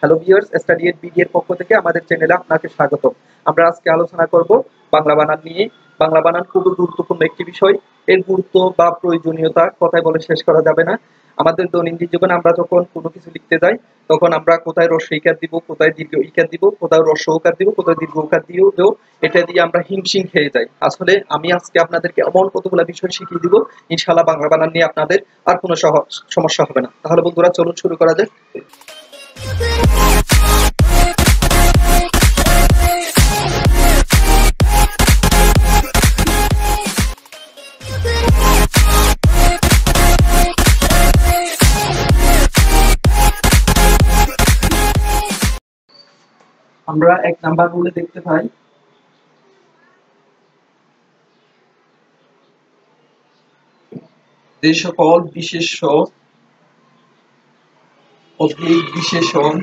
Hello viewers study at BD এর পক্ষ থেকে আমাদের চ্যানেলে আপনাকে স্বাগত আমরা আজকে আলোচনা করব বাংলা বানান নিয়ে। বাংলা বানান খুবই গুরুত্বপূর্ণ একটি বিষয়। এর গুরুত্ব বা প্রয়োজনীয়তা কথায় বলে শেষ করা যাবে না। আমাদের দৈনন্দিন জীবনে আমরা যখন কোনো কিছু লিখতে যাই, তখন আমরা কোথায় রস্য ইকার দিব, কোথায় দীর্ঘ ইকার দিব কোথায় রস্য উকার দিব কোথায় দীর্ঘ উকার দিও দেও, এটা দিয়ে আমরা হিমশিম খেয়ে যাই। আসলে আমি আজকে আপনাদেরকে এমন কতগুলো বিষয় শিখিয়ে দিব, ইনশাআল্লাহ বাংলা বানান নিয়ে আপনাদের আর কোনো সমস্যা হবে না। তাহলে বন্ধুরা, চলুন শুরু করা যাক। আমরা এক নাম্বার রুলে দেখতে পাই। যে সকল বিশেষ্য অধিক বিশেষণ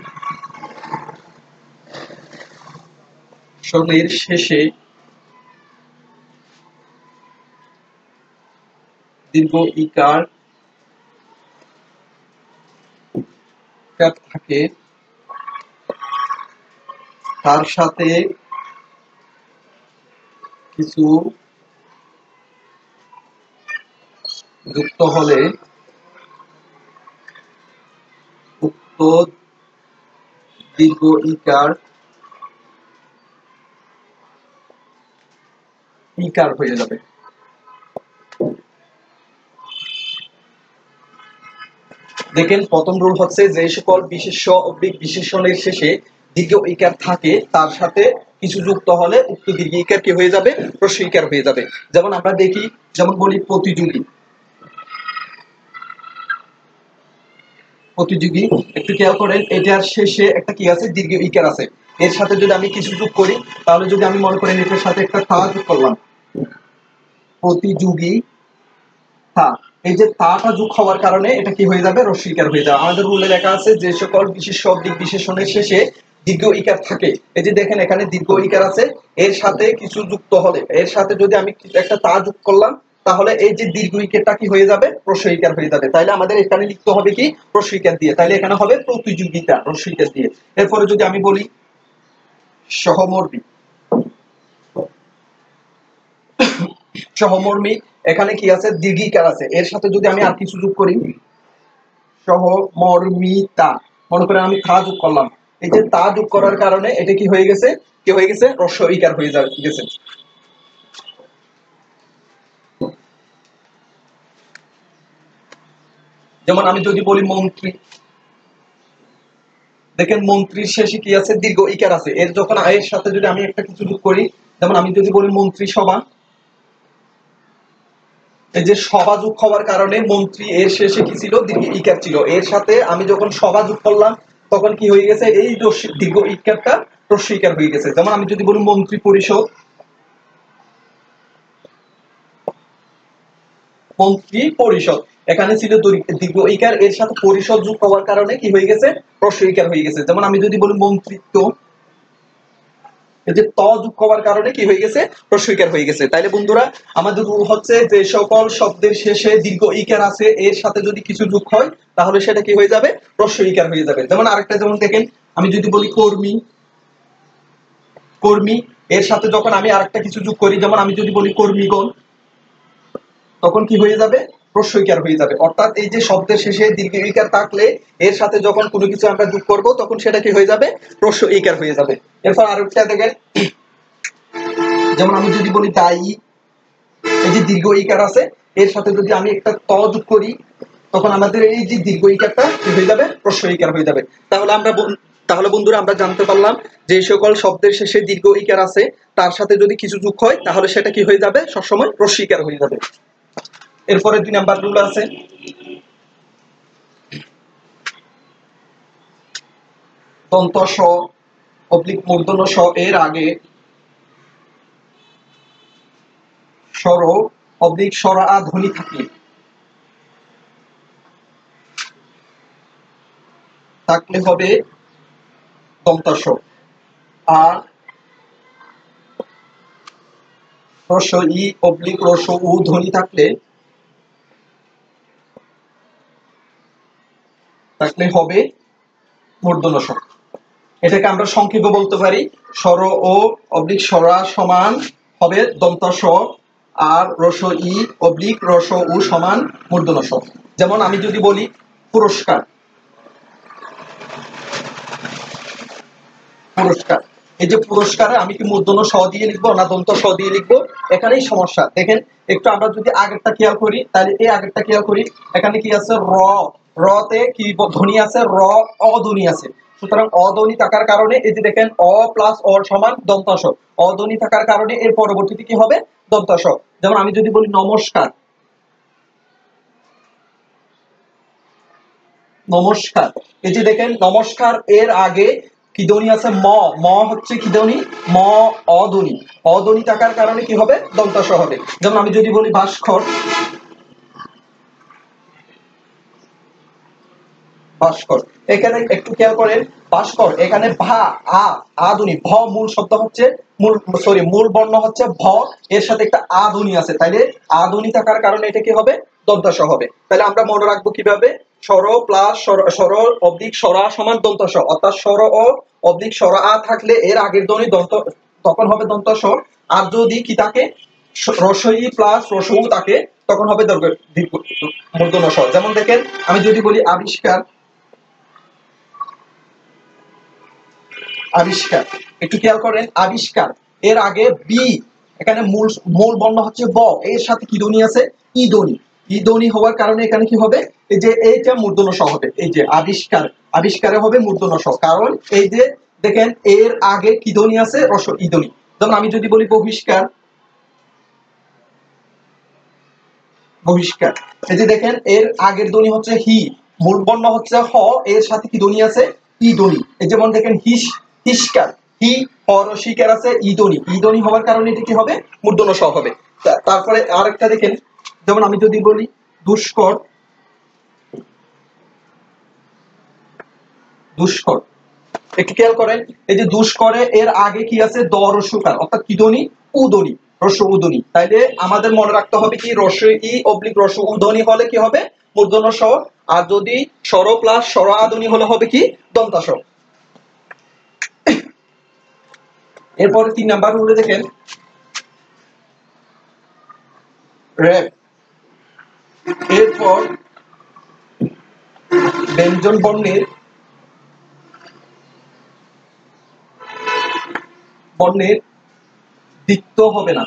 সনের শেষে দীর্ঘ ইকার থাকে। তার সাথে কিছু যুক্ত হলে ইকার হয়ে যাবে দেখেন, প্রথম রুল হচ্ছে যে সকল বিশেষ্য বিশেষণের শেষে দীর্ঘ ইকার থাকে, তার সাথে কিছু যুক্ত হলে উক্ত দীর্ঘ ইকার কি হয়ে যাবে? প্রশ্ন ইকার হয়ে যাবে। যেমন আমরা দেখি, যেমন বলি প্রতিযোগী। প্রতিযোগী। একটু খেয়াল করেন, এটার শেষে একটা কি আছে? দীর্ঘ ইকার আছে। এর সাথে যদি আমি কিছু যোগ করি, তাহলে যদি আমি মনে করেন এটার সাথে একটা তা যোগ করলাম। প্রতিযোগী তা এই যে তাটা যোগ হওয়ার কারণে এটা কি হয়ে যাবে? রস্বীকার হয়ে যাবে। আমাদের রুলে লেখা আছে যে সকল বিশেষ শব্দিক বিশেষণের শেষে দীর্ঘ ইকার থাকে। এই যে দেখেন এখানে দীর্ঘ ইকার আছে। এর সাথে কিছু যুক্ত হলে, এর সাথে যদি আমি একটা তা যোগ করলাম তাহলে এই যে দীর্ঘ ইকারটা কি হয়ে যাবে? প্রসইকার হয়ে যাবে। তাইলে আমাদের এখানে লিখতে হবে কি? প্রসইকার দিয়ে। তাইলে এখানে হবে প্রতিযোগিতা প্রসইকার দিয়ে। এরপরে যদি আমি বলি, সহমর্মী। সহমর্মী, এখানে কি আছে? দীর্ঘিকার আছে। এর সাথে যদি আমি আর কিছু যোগ করি? সহমর্মিতা। মনে করেন আমি তা যোগ করলাম। এই যে তা যোগ করার কারণে এটা কি হয়ে গেছে? কি হয়ে গেছে? রস্বইকার হয়ে যা- গেছে। যেমন আমি যদি বলি মন্ত্রী। দেখেন মন্ত্রীর শেষে কি আছে? দীর্ঘ ইকার আছে। এর যখন এর সাথে যদি আমি একটা কিছু যোগ করি, যেমন আমি যদি বলি মন্ত্রী সভা, এই যে সভা যোগ হওয়ার কারণে মন্ত্রী এর শেষে কি ছিল? দীর্ঘ ইকার ছিল। এর সাথে আমি যখন সভা যোগ করলাম, তখন কি হয়ে গেছে? এই রস্যি- দীর্ঘ ইকারটা রস্বীকার হয়ে গেছে। যেমন আমি যদি বলি মন্ত্রী পরিষদ মন্ত্রী পরিষদ। এখানে ছিল দরি- দীর্ঘ ইকার, এর সাথে পরিষদ যোগ হওয়ার কারণে কি হয়ে গেছে? রস্বইকার হয়ে গেছে। যেমন আমি যদি বলি মন্ত্রিত্ব যে ত যোগ হওয়ার কারণে কি হয়ে গেছে? রস্বইকার হয়ে গেছে। তাইলে বন্ধুরা, আমাদের হচ্ছে যে সকল শব্দের শেষে দীর্ঘ ইকার আছে, এর সাথে যদি কিছু যোগ হয়, তাহলে সেটা কি হয়ে যাবে? রস্বইকার হয়ে যাবে। যেমন আরেকটা, যেমন দেখেন, আমি যদি বলি কর্মী কর্মী, এর সাথে যখন আমি আরেকটা কিছু যোগ করি, যেমন আমি যদি বলি কর্মীগণ তখন কি হয়ে যাবে? প্রস্বইকার হয়ে যাবে। অর্থাৎ এই যে শব্দের শেষে দীর্ঘ ইকার থাকলে এর সাথে যখন কোনো কিছু আমরা যোগ করব, তখন সেটা কি হয়ে যাবে? প্রস্ব ইকার হয়ে যাবে। এরপর আর একটা দেখেন। যেমন আমি যদি বলি দায়ী এই যে দীর্ঘ ইকার আছে, এর সাথে যদি আমি একটা ত যোগ করি, তখন আমাদের এই যে দীর্ঘ ইকারটা হয়ে যাবে? প্রস্ব ইকার হয়ে যাবে। তাহলে আমরা তাহলে বন্ধুরা আমরা জানতে পারলাম যে সকল শব্দের শেষে দীর্ঘ ইকার আছে, তার সাথে যদি কিছু যোগ হয়, তাহলে সেটা কি হয়ে যাবে? সবসময় প্রস্বীকার হয়ে যাবে। এরপরে দুই নাম্বার রুল আছে। দন্ত অবলিক স এর আগে স্বর অবলিক স্বর আ ধ্বনি থাকে। থাকলে হবে দন্তাস আর রস ই অবলিক রস উ ধ্বনি থাকলে থাকলে হবে মূর্ধন্য স এটাকে আমরা সংক্ষেপে বলতে পারি, স্বর ও অবলিক সরা সমান হবে দন্ত স আর রস ই অবলিক, রস উ সমান মূর্ধন্য স যেমন আমি যদি বলি পুরস্কার। পুরস্কার। এই যে পুরস্কারে আমি কি মূর্ধন্য স দিয়ে লিখব না দন্ত স দিয়ে লিখব? এখানেই সমস্যা। দেখেন, একটু আমরা যদি আগেরটা খেয়াল করি, তাহলে এই আগেরটা খেয়াল করি। এখানে কি আছে? র। রতে কি ধ্বনি আছে? র, অধ্বনি আছে। সুতরাং অধ্বনি থাকার কারণে এই যে দেখেন, অ প্লাস অ সমান দন্তাস অধ্বনি থাকার কারণে এর পরবর্তীতে কি হবে? দন্তাস যেমন আমি যদি বলি নমস্কার। নমস্কার। এই যে দেখেন, নমস্কার এর আগে কি ধ্বনি আছে? ম। ম হচ্ছে কি ধ্বনি? ম, অধ্বনি। অধ্বনি থাকার কারণে কি হবে? দন্তাস হবে। যেমন আমি যদি বলি ভাস্কর ভাস্কর। এখানে একটু খেয়াল করেন, ভাস্কর, এখানে ভা, আ আধুনি ভ মূল শব্দ হচ্ছে মূল সরি মূল বর্ণ হচ্ছে ভ, এর সাথে একটা আধুনি আছে। তাইলে আধুনি থাকার কারণে এটা কি হবে? দন্তাস হবে। তাহলে আমরা মনে রাখব কীভাবে? স্বর প্লাস স্বর অবলিক সরা সমান দন্তস অর্থাৎ সর ও অবলিক সর আ থাকলে এর আগের ধ্বনি দন্ত, তখন হবে দন্তস আর যদি কি থাকে? রসই প্লাস রসউ থাকে, তখন হবে দীর্ঘ মূর্ধন্য স্বর যেমন দেখেন, আমি যদি বলি আবিষ্কার আবিষ্কার। একটু খেয়াল করেন, আবিষ্কার। এর আগে বি, এখানে মূল মূল বর্ণ হচ্ছে ব। এর সাথে কি ধ্বনি আছে? ই ধ্বনি। ই ধ্বনি হওয়ার কারণে এখানে কি হবে? এই যে এইটা মূর্ধন্য স হবে। এই যে আবিষ্কার, আবিষ্কারে হবে মূর্ধন্য স কারণ এই যে, দেখেন, এর আগে কি ধ্বনি আছে? রস ই ধ্বনি। যেমন আমি যদি বলি বহিষ্কার বহিষ্কার। এই যে দেখেন, এর আগের ধ্বনি হচ্ছে হি। মূল বর্ণ হচ্ছে হ। এর সাথে কি ধ্বনি আছে? ই ধ্বনি। এই যেমন দেখেন, হিস হিসকার হি পরশিকার আছে ইদনি। ইদনি হওয়ার কারণে এটি কি হবে? মূর্ধন্য স হবে। তারপরে আরেকটা দেখেন, যেমন আমি যদি বলি, দুষ্কর দুষ্কর। একটু খেয়াল করেন, এই যে দুষ্করে এর আগে কি আছে? দ রসুকার অর্থাৎ কি ধ্বনি উদনি, রস, উদনি। তাইলে আমাদের মনে রাখতে হবে কি, রস, ই, অবলিক রস, উদনি হলে কি হবে? মূর্ধন্য স আর যদি স্বর প্লাস স্বর আদনি হলে হবে কি? দন্তাস এরপরে তিন নাম্বার রুলে দেখেন। এরপর ব্যঞ্জন বর্ণের বর্ণের দিক্ত হবে না।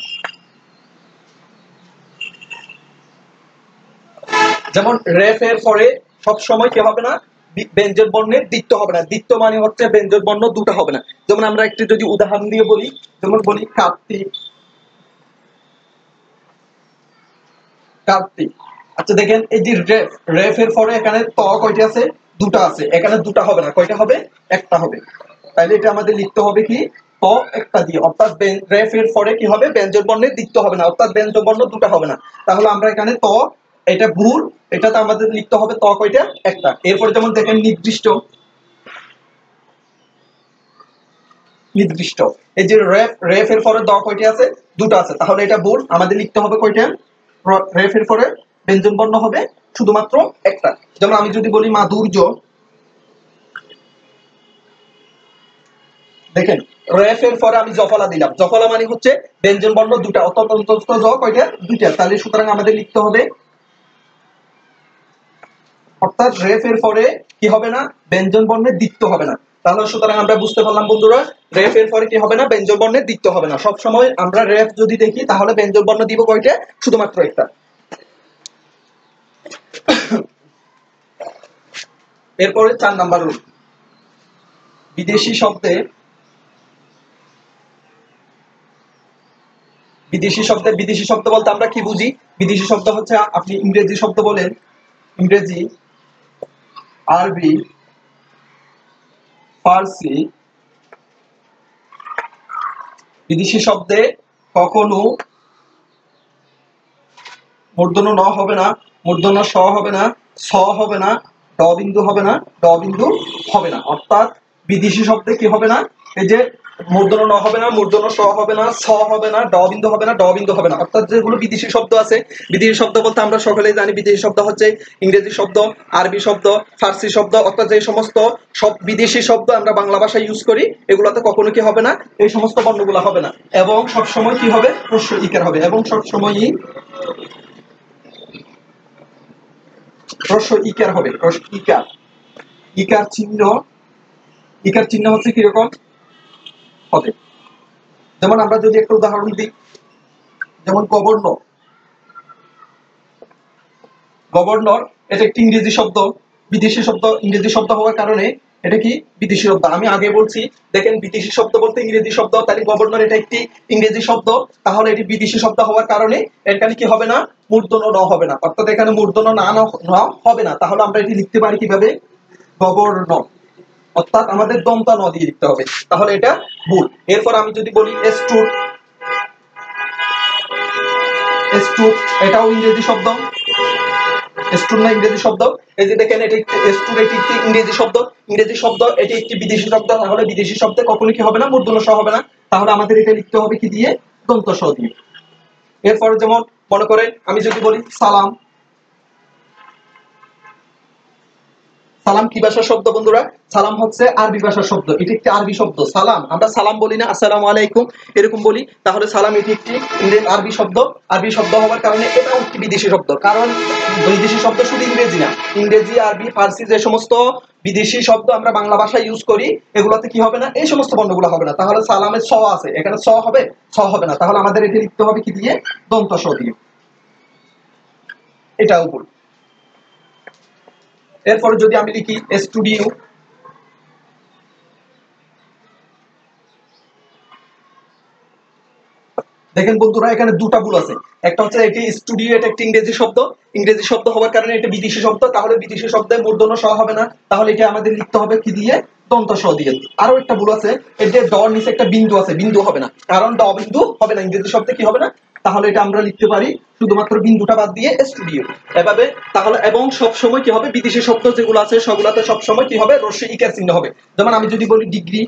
যেমন রেফ এর পরে সব সময় কি হবে না? ব্যঞ্জন বর্ণের দ্বিত্ব হবে না। দ্বিত্ব মানে হচ্ছে ব্যঞ্জন বর্ণ দুটো হবে না। যেমন আমরা একটু যদি উদাহরণ দিয়ে বলি, যেমন বলি কার্তিক। কার্তিক। আচ্ছা দেখেন, এই যে রেফ রেফ এর পরে এখানে ত কয়টা আছে? দুটা আছে। এখানে দুটা হবে না। কয়টা হবে? একটা হবে। তাইলে এটা আমাদের লিখতে হবে কি? ত, একটা দিয়ে। অর্থাৎ রেফ এর পরে কি হবে? ব্যঞ্জন বর্ণের দ্বিত্ব হবে না। অর্থাৎ ব্যঞ্জন বর্ণ দুটা হবে না। তাহলে আমরা এখানে ত এটা ভুল এটাতে আমাদের লিখতে হবে ত কয়টা একটা এরপরে যেমন দেখেন নির্দিষ্ট নির্দিষ্ট এই যে রেফ রেফ এর পরে দ কয়টা আছে দুটো আছে তাহলে এটা ভুল আমাদের লিখতে হবে কয়টা রেফ এর পরে ব্যঞ্জন বর্ণ হবে শুধুমাত্র একটা যেমন আমি যদি বলি মাধুর্য দেখেন রেফ এর পরে আমি জফলা দিলাম জফলা মানে হচ্ছে ব্যঞ্জন বর্ণ দুটা অত্যন্ত কয়টা দুইটা তাহলে সুতরাং আমাদের লিখতে হবে অর্থাৎ রেফ এর পরে কি হবে না? ব্যঞ্জন বর্ণের দ্বিত্ব হবে না। তাহলে সুতরাং আমরা বুঝতে পারলাম বন্ধুরা, রেফ এর পরে কি হবে না? ব্যঞ্জন বর্ণের দ্বিত্ব হবে না। সব সময় আমরা রেফ যদি দেখি, তাহলে ব্যঞ্জন বর্ণ দিব কয়টা? শুধুমাত্র একটা। এরপরে চার নাম্বার রূপ বিদেশি শব্দে বিদেশি শব্দে বিদেশি শব্দ বলতে আমরা কি বুঝি? বিদেশি শব্দ হচ্ছে আপনি ইংরেজি শব্দ বলেন। ইংরেজি আরবি, ফার্সি, বিদেশি শব্দে কখনো মূর্ধন্য ন হবে না, মূর্ধন্য স হবে না, স হবে না, ড বিন্দু হবে না, ড বিন্দু হবে না। অর্থাৎ বিদেশি শব্দে কি হবে না? এই যে মূর্ধন্য ন হবে না, মূর্ধন্য স হবে না, স হবে না, ড বিন্দু হবে না, ড বিন্দু হবে না। অর্থাৎ যেগুলো বিদেশি শব্দ আছে, বিদেশি শব্দ বলতে আমরা সকলেই জানি, বিদেশি শব্দ হচ্ছে ইংরেজি শব্দ, আরবি শব্দ, ফার্সি শব্দ, অর্থাৎ যে সমস্ত সব বিদেশি শব্দ আমরা বাংলা ভাষায় ইউজ করি, এগুলোতে কখনো কি হবে না, এই সমস্ত বর্ণগুলো হবে না। এবং সব সময় কি হবে? প্রশ্ন ইকার হবে। এবং সব সময়ই প্রশ্ন ইকার হবে, প্রশ্ন ইকার। ইকার চিহ্ন ইকার চিহ্ন হচ্ছে কীরকম? হবে যেমন আমরা যদি একটা উদাহরণ দিই, যেমন গভর্নর। গভর্নর, এটা একটি ইংরেজি শব্দ, বিদেশি শব্দ, ইংরেজি শব্দ হওয়ার কারণে এটা কি? বিদেশি শব্দ। আমি আগে বলছি, দেখেন বিদেশি শব্দ বলতে ইংরেজি শব্দ, তাহলে গভর্নর এটা একটি ইংরেজি শব্দ, তাহলে এটি বিদেশি শব্দ হওয়ার কারণে এখানে কি হবে না? মূর্ধন্য ন হবে না। অর্থাৎ এখানে মূর্ধন্য না হবে না। তাহলে আমরা এটি লিখতে পারি কীভাবে? গভর্নর। অর্থাৎ আমাদের দমতা ন দিয়ে লিখতে হবে। তাহলে এটা ভুল। এরপর আমি যদি বলি এস্টুর এস্টুর এটাও ইংরেজি শব্দ। এস্টুর না ইংরেজি শব্দ? এই যে দেখেন, এটি এস্টুর এটি একটি ইংরেজি শব্দ। ইংরেজি শব্দ, এটি একটি বিদেশি শব্দ তাহলে বিদেশি শব্দে কখনো কি হবে না? মূর্ধন্য স হবে না। তাহলে আমাদের এটা লিখতে হবে কি দিয়ে? দন্ত স দিয়ে। এরপর যেমন মনে করেন, আমি যদি বলি সালাম সালাম কি ভাষার শব্দ, বন্ধুরা? সালাম হচ্ছে আরবি ভাষার শব্দ। এটি একটি আরবি শব্দ। সালাম। আমরা সালাম বলি না, আসসালামু আলাইকুম, এরকম বলি। তাহলে সালাম এটি একটি আরবি শব্দ। আরবি শব্দ হওয়ার কারণে এটাও একটি বিদেশি শব্দ। কারণ বিদেশি শব্দ শুধু ইংরেজি না, ইংরেজি, আরবি, ফার্সি যে সমস্ত বিদেশি শব্দ আমরা বাংলা ভাষায় ইউজ করি, এগুলোতে কি হবে না? এই সমস্ত বর্ণগুলো হবে না। তাহলে সালামের স আছে। এখানে স হবে স হবে না। তাহলে আমাদের এটি লিখতে হবে কি দিয়ে? দন্ত স দিয়ে। এটাও ভুল এরপরে যদি আমি লিখি স্টুডিও দেখেন বন্ধুরা, এখানে দুটা ভুল আছে। একটা হচ্ছে এটি স্টুডিও এটা একটি ইংরেজি শব্দ। ইংরেজি শব্দ হওয়ার কারণে এটা বিদেশি শব্দ, তাহলে বিদেশি শব্দে মূর্ধন্য স হবে না। তাহলে এটা আমাদের লিখতে হবে কি দিয়ে? দন্ত স দিয়ে। আরও একটা ভুল আছে এই যে ডর নিচে একটা বিন্দু আছে, বিন্দু হবে না। কারণ ড বিন্দু হবে না, ইংরেজি শব্দে কি হবে না? তাহলে এটা আমরা লিখতে পারি শুধুমাত্র বিন্দুটা বাদ দিয়ে স্টুডিও এভাবে, তাহলে, এবং সব সময় কি হবে? বিদেশি শব্দ যেগুলো আছে, সবগুলাতে সব সময় কি হবে? রশ্মি, ইকার চিহ্ন হবে। যেমন আমি যদি বলি ডিগ্রি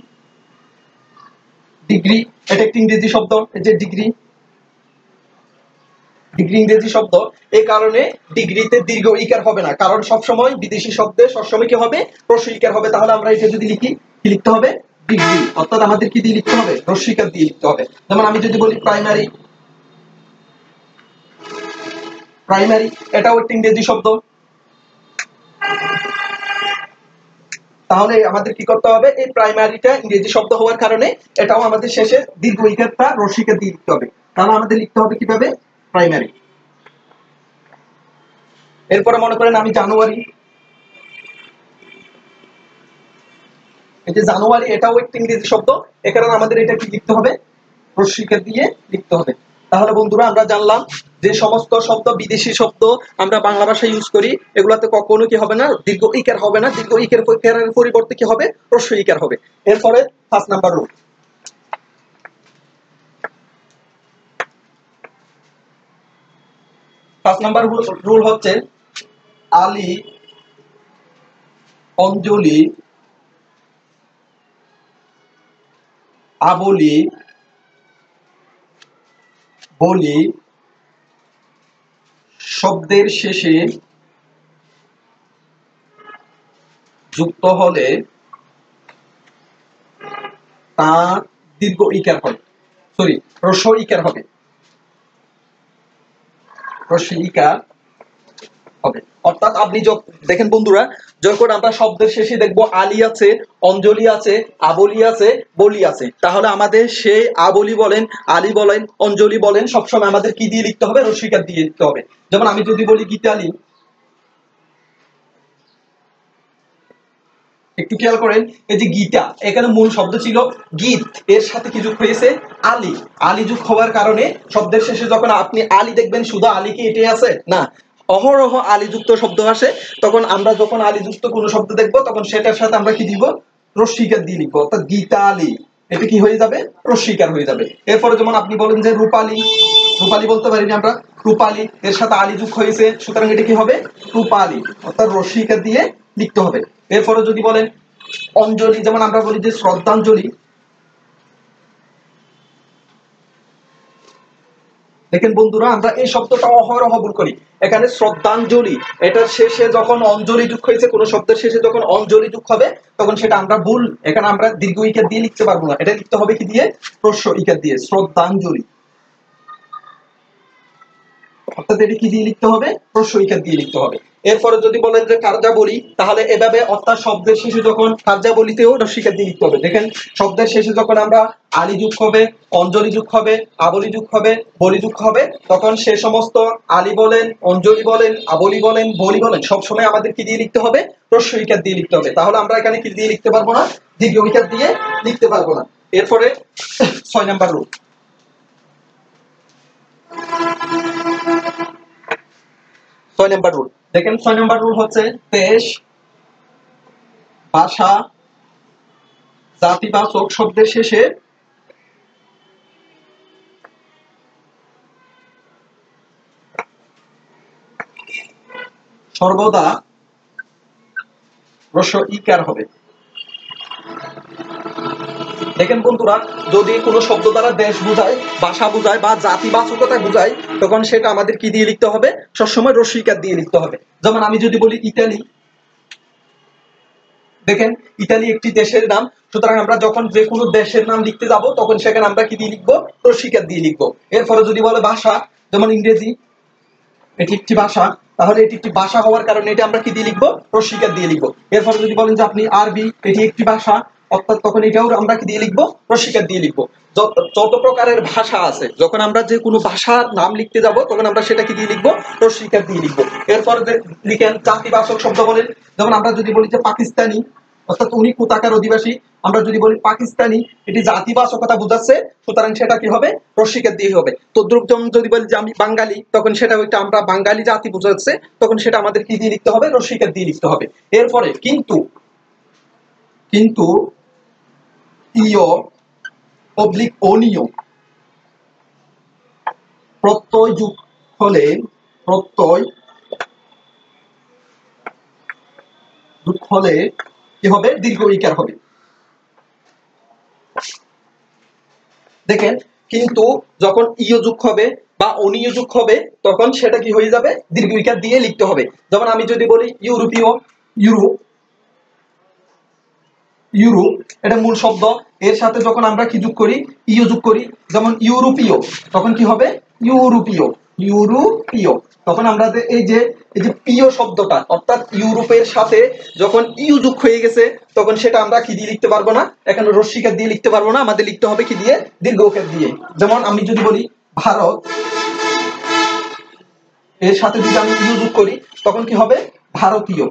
ডিগ্রি, এটা একটি ইংরেজি শব্দ, এই যে ডিগ্রি। ডিগ্রি ইংরেজি শব্দ এই কারণে ডিগ্রিতে দীর্ঘ ইকার হবে না। কারণ সব সময় বিদেশি শব্দে সবসময় কি হবে? রস্য ইকার হবে। তাহলে আমরা এটা যদি লিখি, কি লিখতে হবে? ডিগ্রি। অর্থাৎ আমাদের কি দিয়ে লিখতে হবে? রস্যিকার দিয়ে লিখতে হবে। যেমন আমি যদি বলি প্রাইমারি প্রাইমারি এটাও একটি ইংরেজি শব্দ। তাহলে আমাদের কি করতে হবে? এই প্রাইমারিটা ইংরেজি শব্দ হওয়ার কারণে এটাও আমাদের শেষে দীর্ঘ ইকারটা রসিকা দিয়ে লিখতে হবে। তাহলে আমাদের লিখতে হবে কীভাবে? প্রাইমারি এরপরে মনে করেন আমি জানুয়ারি। এই যে জানুয়ারি, এটাও একটি ইংরেজি শব্দ। এ কারণে আমাদের এটা কি লিখতে হবে? রসিকা দিয়ে লিখতে হবে। তাহলে বন্ধুরা, আমরা জানলাম যে সমস্ত শব্দ, বিদেশি শব্দ আমরা বাংলা ভাষায় ইউজ করি, এগুলাতে কখনো কি হবে না? দীর্ঘ ইকার হবে না? দীর্ঘ ইকার পরিবর্তে কি হবে? প্রশ্ন ইকার হবে। এরপরে first number rule first number rule হচ্ছে, আলী, অঞ্জলি, আবলি, বলি শব্দের শেষে যুক্ত হলে তা দীর্ঘ ইকার হবে। সরি রস ইকার হবে। রস ইকার হবে। অর্থাৎ আপনি দেখেন বন্ধুরা, যখন আমরা শব্দের শেষে দেখব আলী আছে, অঞ্জলি আছে, আবলি আছে, বলি আছে, তাহলে আমাদের সে আবলি বলেন, আলী বলেন, অঞ্জলি বলেন, সবসময় আমাদের কি দিয়ে লিখতে হবে? রসিকার দিয়ে লিখতে হবে। যেমন আমি যদি বলি গীতালি একটু খেয়াল করেন, এই যে গীতা, এখানে মূল শব্দ ছিল গীত, এর সাথে কি যুগ হয়েছে? আলী। আলী যুগ হওয়ার কারণে শব্দের শেষে যখন আপনি আলী দেখবেন, শুধু আলী কি এটাই আছে? না অহরহ আলিযুক্ত শব্দ আসে, তখন আমরা যখন আলিযুক্ত কোনো শব্দ দেখব, তখন সেটার সাথে আমরা কি দিব? রশ্মিকার দিয়ে লিখব, অর্থাৎ গীতা আলী এটা কি হয়ে যাবে? রশ্মিকার হয়ে যাবে। এরপরে যেমন আপনি বলেন যে রূপালী। রূপালী বলতে পারিনি আমরা। রূপালী, এর সাথে আলী যুগ হয়েছে, সুতরাং এটা কি হবে? রূপালী, অর্থাৎ রস্বীকার দিয়ে লিখতে হবে। এরপরে যদি বলেন অঞ্জলি, যেমন আমরা বলি যে শ্রদ্ধাঞ্জলি দেখেন বন্ধুরা, আমরা এই শব্দটা অহরহ ভুল করি। এখানে শ্রদ্ধাঞ্জলি, এটার শেষে যখন অঞ্জলি যুগ হয়েছে, কোনো শব্দের শেষে যখন অঞ্জলি যুগ হবে, তখন সেটা আমরা ভুল, এখানে আমরা দীর্ঘ ইকার দিয়ে লিখতে পারব না। এটা লিখতে হবে কি দিয়ে? প্রশ্ন ইকার দিয়ে, শ্রদ্ধাঞ্জলি। অর্থাৎ এটি কি দিয়ে লিখতে হবে? প্রশ্নইকার দিয়ে লিখতে হবে। এরপরে যদি বলেন যে কার্যাবলী, তাহলে এভাবে অর্থাৎ শব্দের শেষে যখন কার্যাবলীতেও রস্বীকার দিয়ে লিখতে হবে। দেখেন, শব্দের শেষে যখন আমরা আলি যুগ হবে, অঞ্জলি যুগ হবে, আবলি যুগ হবে, বলি যুগ হবে, তখন সে সমস্ত আলি বলেন, অঞ্জলি বলেন, আবলি বলেন, বলি বলেন সবসময় আমাদের কি দিয়ে লিখতে হবে? প্রশ্নইকার দিয়ে লিখতে হবে। তাহলে আমরা এখানে কি দিয়ে লিখতে পারব না? দীর্ঘইকার দিয়ে লিখতে পারব না। এরপরে ছয় নাম্বার রূপ। ছয় নম্বর রুল দেখেন ছয় নম্বর রুল হচ্ছে দেশ, ভাষা জাতিবাচক শব্দের শেষে সর্বদা রস্য ইকার হবে। দেখেন বন্ধুরা, যদি কোনো শব্দ দ্বারা দেশ বোঝায়, ভাষা বোঝায় বা জাতিবাচকতা বোঝায়, তখন সেটা আমাদের কি দিয়ে লিখতে হবে? সবসময় রস্বীকার দিয়ে লিখতে হবে। যেমন আমি যদি বলি ইতালি, দেখেন, ইতালি একটি দেশের নাম। সুতরাং আমরা যখন যে কোনো দেশের নাম লিখতে যাব, তখন সেখানে আমরা কি দিয়ে লিখব? রস্বীকার দিয়ে লিখব। এরপরে যদি বলে ভাষা, যেমন ইংরেজি, এটি একটি ভাষা, তাহলে এটি একটি ভাষা হওয়ার কারণে এটা আমরা কি দিয়ে লিখব? রস্বীকার দিয়ে লিখব। এরপরে যদি বলেন যে আপনি আরবি, এটি একটি ভাষা অর্থাৎ তখন এটাও আমরা কি দিয়ে লিখব? রস্বীকার দিয়ে লিখব। যত প্রকারের ভাষা আছে, যখন আমরা যে কোনো ভাষার নাম লিখতে যাব, তখন আমরা সেটা কি দিয়ে লিখব রস্বীকার দিয়ে লিখব। এরপর লিখেন জাতিবাচক শব্দ বলেন, যেমন আমরা যদি বলি যে পাকিস্তানি, অর্থাৎ উনি কোথাকার অধিবাসী, আমরা যদি বলি পাকিস্তানি, এটি জাতিবাচকতা বোঝাচ্ছে, সুতরাং সেটা কি হবে? রস্বীকার দিয়ে হবে। তদ্রুপ যেমন যদি বলি যে আমি বাঙালি, তখন সেটা ওইটা আমরা বাঙালি জাতি বোঝাচ্ছে, তখন সেটা আমাদের কি দিয়ে লিখতে হবে? রস্বীকার দিয়ে লিখতে হবে। এরপরে কিন্তু কিন্তু ইয়, অবলিক অনিয় প্রত্যয় যুগ হলে প্রত্যয় হলে কি হবে? দীর্ঘ ইকার হবে। দেখেন, কিন্তু যখন ইয় যুগ হবে বা অনিয় যুগ হবে, তখন সেটা কি হয়ে যাবে? দীর্ঘ ইকার দিয়ে লিখতে হবে। যেমন আমি যদি বলি ইউরোপীয়, ইউরোপ ইউরোপ এটা মূল শব্দ। এর সাথে যখন আমরা কি যোগ করি? ইও যোগ করি। যেমন ইউরোপীয়, তখন কি হবে? ইউরোপীয় ইউরোপীয়। তখন আমরা এই যে এই যে পিও শব্দটা, অর্থাৎ ইউরোপের সাথে যখন ইউ যোগ হয়ে গেছে, তখন সেটা আমরা কি দিয়ে লিখতে পারব না? এখানে রস্মিকার দিয়ে লিখতে পারব না, আমাদের লিখতে হবে কি দিয়ে? দীর্ঘকার দিয়ে। যেমন আমি যদি বলি, ভারত, এর সাথে যদি আমি ইউ যোগ করি, তখন কি হবে? ভারতীয়।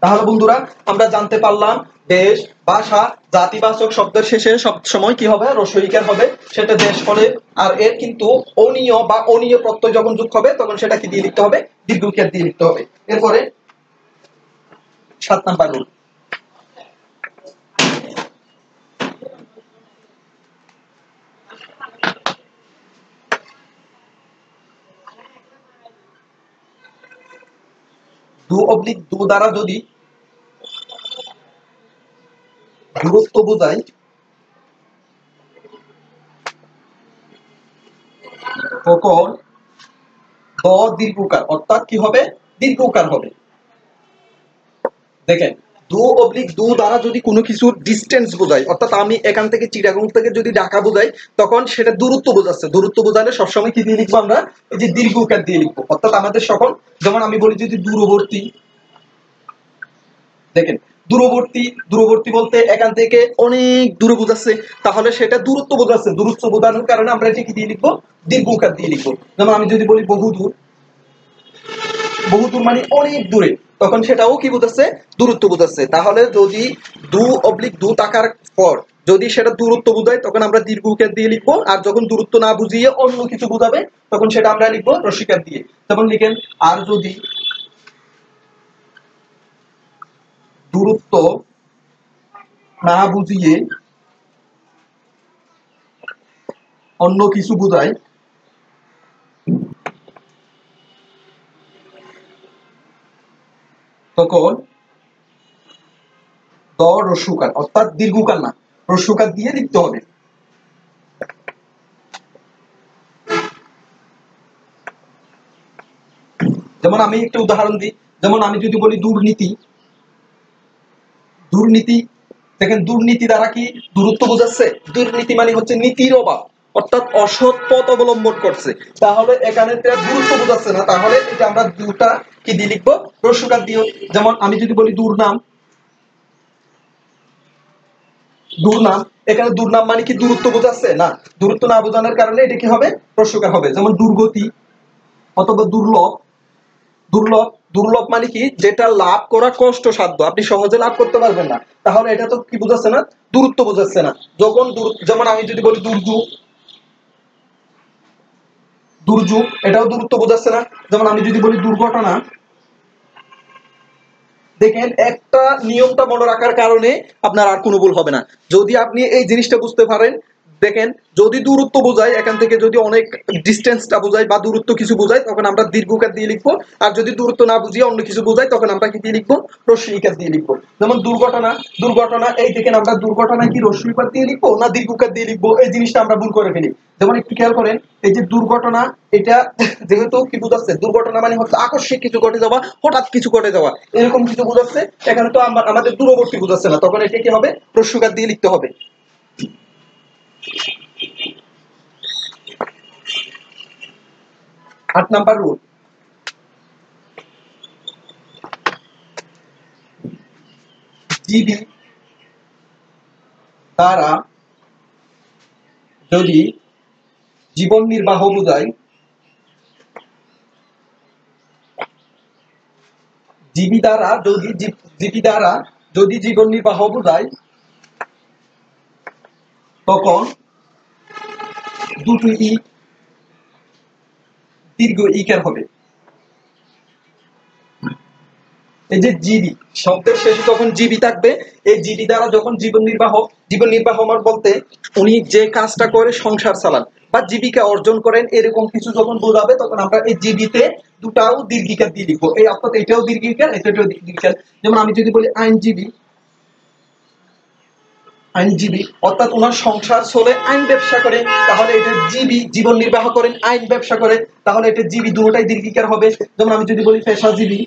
তাহলে বন্ধুরা, আমরা জানতে পারলাম দেশ, ভাষা, জাতিবাচক শব্দের শেষে সব সময় কি হবে? রসইকার হবে। সেটা দেশ হলে আর এর কিন্তু অনিয় বা অনিয় প্রত্যয় যখন যুক্ত হবে, তখন সেটা কি দিয়ে লিখতে হবে দীর্ঘকার দিয়ে লিখতে হবে। এরপরে সাত নাম্বার রুল। দু অবলিক দু দ্বারা যদি দূরত্ব বোঝাই তখন দ দীর্ঘকার, অর্থাৎ কি হবে? দীর্ঘকার হবে। দেখেন দু অবলিক দু দ্বারা যদি কোনো কিছুর ডিস্টেন্স বোঝায়, অর্থাৎ আমি এখান থেকে চিটাগং থেকে যদি ঢাকা বোঝাই, তখন সেটা দূরত্ব বোঝাচ্ছে। দূরত্ব বোঝালে সবসময় কি দিয়ে লিখব আমরা? এই যে দীর্ঘকার দিয়ে লিখব। অর্থাৎ আমাদের সকল যেমন আমি বলি যদি দূরবর্তী, দেখেন, দূরবর্তী দূরবর্তী বলতে এখান থেকে অনেক দূরে বোঝাচ্ছে। তাহলে সেটা দূরত্ব বোঝাচ্ছে। দূরত্ব বোঝানোর কারণে আমরা এটি কি দিয়ে লিখব? দীর্ঘকার দিয়ে লিখব। যেমন আমি যদি বলি বহুদূর বহুদূর মানে অনেক দূরে। তখন সেটাও কি বোঝাচ্ছে? দূরত্ব বোঝাচ্ছে। তাহলে যদি দু অবলিক দু টাকার পর যদি সেটা দূরত্ব বোঝায়, তখন আমরা দীর্ঘকার দিয়ে লিখব। আর যখন দূরত্ব না বুঝিয়ে অন্য কিছু বোঝাবে, তখন সেটা আমরা লিখব রসিকার দিয়ে। তখন লিখেন, আর যদি দূরত্ব না বুঝিয়ে অন্য কিছু বোঝায় তখন দ অর্থাৎ দীর্ঘকাল না, রসুকার দিয়ে লিখতে হবে। যেমন আমি একটা উদাহরণ দিই, যেমন আমি যদি বলি দুর্নীতি দুর্নীতি, দেখেন দুর্নীতি দ্বারা কি দূরত্ব বোঝাচ্ছে? দুর্নীতি মানে হচ্ছে নীতির অভাব। অর্থাৎ অসৎ পথ অবলম্বন করছে। তাহলে এখানে দূরত্ব বোঝাচ্ছে না? তাহলে এটা আমরা দুটা কি দিয়ে লিখব? রস্যকার দিও যেমন আমি যদি বলি দুর্নাম দুর্নাম এখানে দুর্নাম মানে কি দূরত্ব বোঝাচ্ছে না, দূরত্ব না বোঝানোর কারণে এটা কি হবে? রস্যকার হবে। যেমন দুর্গতি অথবা দুর্লভ। দুর্লভ দুর্লভ মানে কি? যেটা লাভ করা কষ্টসাধ্য। আপনি সহজে লাভ করতে পারবেন না। তাহলে এটা তো কি বোঝাচ্ছে না? দূরত্ব বোঝাচ্ছে না। যখন যেমন আমি যদি বলি দুর্যোগ দুর্যোগ, এটাও দূরত্ব বোঝাচ্ছে না। যেমন আমি যদি বলি দুর্ঘটনা, দেখেন একটা নিয়মটা মনে রাখার কারণে আপনার আর কোনো ভুল হবে না। যদি আপনি এই জিনিসটা বুঝতে পারেন দেখেন, যদি দূরত্ব বোঝায়, এখান থেকে যদি অনেক ডিস্টেন্সটা বোঝায় বা দূরত্ব কিছু বোঝায়, তখন আমরা দীর্ঘকার দিয়ে লিখব। আর যদি দূরত্ব না বুঝিয়ে অন্য কিছু বোঝায়, তখন আমরা কি দিয়ে লিখব? রশ্মিকার দিয়ে লিখব। যেমন দুর্ঘটনা দুর্ঘটনা, এই দেখেন আমরা দুর্ঘটনা কি রশ্মিকার দিয়ে লিখব না দীর্ঘকার দিয়ে লিখব? এই জিনিসটা আমরা ভুল করে ফেলি। যেমন একটু খেয়াল করেন, এই যে দুর্ঘটনা, এটা যেহেতু কি বোঝাচ্ছে? দুর্ঘটনা মানে হচ্ছে আকস্মিক কিছু ঘটে যাওয়া, হঠাৎ কিছু ঘটে যাওয়া। এরকম কিছু বোঝাচ্ছে, এখানে তো আমাদের দূরবর্তী বোঝাচ্ছে না। তখন এটা কি হবে? রস্যকার দিয়ে লিখতে হবে। আট নাম্বার রুল জিবি দ্বারা যদি জীবন নির্বাহ বোঝায়, জীবী দ্বারা যদি জীব- দ্বারা যদি জীবন নির্বাহ বোঝায় তখন দুটো ই দীর্ঘ ইকার হবে। এই যে জিবি শব্দের শেষে যখন জিবি থাকবে, এই জিবি দ্বারা যখন জীবন নির্বাহ জীবন নির্বাহ আমার বলতে উনি যে কাজটা করে সংসার চালান বা জীবিকা অর্জন করেন, এরকম কিছু যখন বোঝাবে, তখন আমরা এই জিবিতে দুটাও দীর্ঘিকার দিয়ে লিখব। এই অর্থাৎ এটাও দীর্ঘিকার এটাও দীর্ঘিকার। যেমন আমি যদি বলি আইনজীবী আইনজীবী, অর্থাৎ ওনার সংসার চলে, আইন ব্যবসা করে, তাহলে এটা জীবী জীবন নির্বাহ করেন আইন ব্যবসা করে, তাহলে এটা জীবী দুটোটাই দীর্ঘিকার হবে। যেমন আমি যদি বলি পেশাজীবী,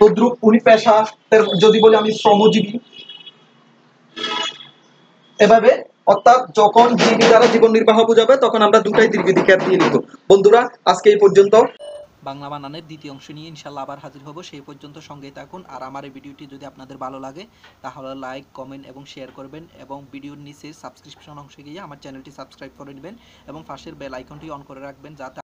তদ্রুপ উনি পেশা যদি বলি আমি শ্রমজীবী। এভাবে, অর্থাৎ যখন জীবী দ্বারা জীবন নির্বাহ বোঝাবে, তখন আমরা দুটাই দীর্ঘিকার দিয়ে লিখব বন্ধুরা, আজকে এই পর্যন্ত। বাংলা বানানের দ্বিতীয় অংশ নিয়ে ইনশাল্লাহ আবার হাজির হব। সেই পর্যন্ত সঙ্গে থাকুন। আর আমার এই ভিডিওটি যদি আপনাদের ভালো লাগে, তাহলে লাইক কমেন্ট এবং শেয়ার করবেন এবং ভিডিওর নিচে সাবস্ক্রিপশন অংশে গিয়ে আমার চ্যানেলটি সাবস্ক্রাইব করে নেবেন এবং পাশের বেল আইকনটি অন করে রাখবেন যাতে